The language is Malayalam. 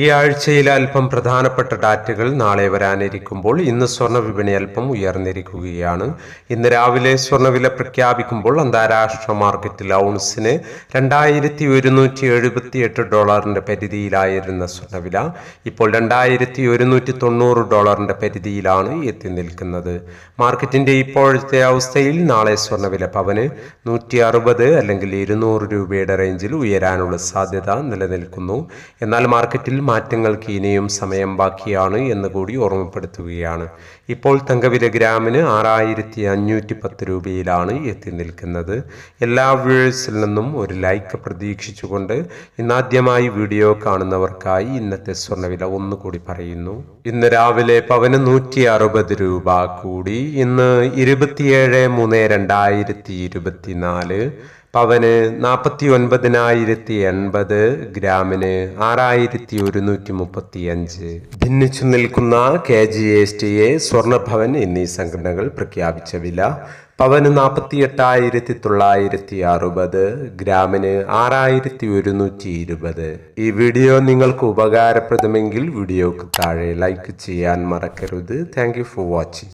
ഈ ആഴ്ചയിൽ അല്പം പ്രധാനപ്പെട്ട ഡാറ്റകൾ നാളെ വരാനിരിക്കുമ്പോൾ ഇന്ന് സ്വർണ വിപണി അല്പം ഉയർന്നിരിക്കുകയാണ്. ഇന്ന് രാവിലെ സ്വർണവില പ്രഖ്യാപിക്കുമ്പോൾ അന്താരാഷ്ട്ര മാർക്കറ്റിൽ ഔൺസിന് രണ്ടായിരത്തി ഒരുന്നൂറ്റി എഴുപത്തി എട്ട് ഡോളറിന്റെ പരിധിയിലായിരുന്ന സ്വർണവില ഇപ്പോൾ രണ്ടായിരത്തി ഒരുന്നൂറ്റി തൊണ്ണൂറ് ഡോളറിന്റെ പരിധിയിലാണ് എത്തി നിൽക്കുന്നത്. മാർക്കറ്റിന്റെ ഇപ്പോഴത്തെ അവസ്ഥയിൽ നാളെ സ്വർണവില പവന് നൂറ്റി അറുപത് അല്ലെങ്കിൽ ഇരുന്നൂറ് രൂപയുടെ റേഞ്ചിൽ ഉയരാനുള്ള സാധ്യത നിലനിൽക്കുന്നു. എന്നാൽ മാർക്കറ്റിൽ മാറ്റങ്ങൾക്ക് ഇനിയും സമയം ബാക്കിയാണ് എന്ന് കൂടി ഓർമ്മപ്പെടുത്തുകയാണ്. ഇപ്പോൾ തങ്കവില ഗ്രാമിന് ആറായിരത്തി അഞ്ഞൂറ്റി പത്ത് രൂപയിലാണ് എത്തി നിൽക്കുന്നത്. എല്ലാ വ്യൂവേഴ്സിൽ നിന്നും ഒരു ലൈക്ക് പ്രതീക്ഷിച്ചുകൊണ്ട് ഇന്നാദ്യമായി വീഡിയോ കാണുന്നവർക്കായി ഇന്നത്തെ സ്വർണവില ഒന്നുകൂടി പറയുന്നു. ഇന്ന് രാവിലെ പവന് നൂറ്റി അറുപത് രൂപ കൂടി. ഇന്ന് ഇരുപത്തിയേഴ് മൂന്ന് രണ്ടായിരത്തി ഇരുപത്തിനാല് പവന് നാൽപ്പത്തി ഒൻപതിനായിരത്തി എൺപത് ഗ്രാമിന് ആറായിരത്തി ഒരുന്നൂറ്റി മുപ്പത്തി അഞ്ച് ഭിന്നിച്ചു നിൽക്കുന്ന K G S T A Swarnabhavan എന്നീ സംഘടനകൾ പ്രഖ്യാപിച്ച വില പവന് നാൽപ്പത്തി എട്ടായിരത്തി തൊള്ളായിരത്തി അറുപത് ഗ്രാമിന് ആറായിരത്തി ഒരുന്നൂറ്റി ഇരുപത് ഈ വീഡിയോ നിങ്ങൾക്ക് ഉപകാരപ്രദമെങ്കിൽ വീഡിയോക്ക് താഴെ ലൈക്ക് ചെയ്യാൻ മറക്കരുത്. Thank for watching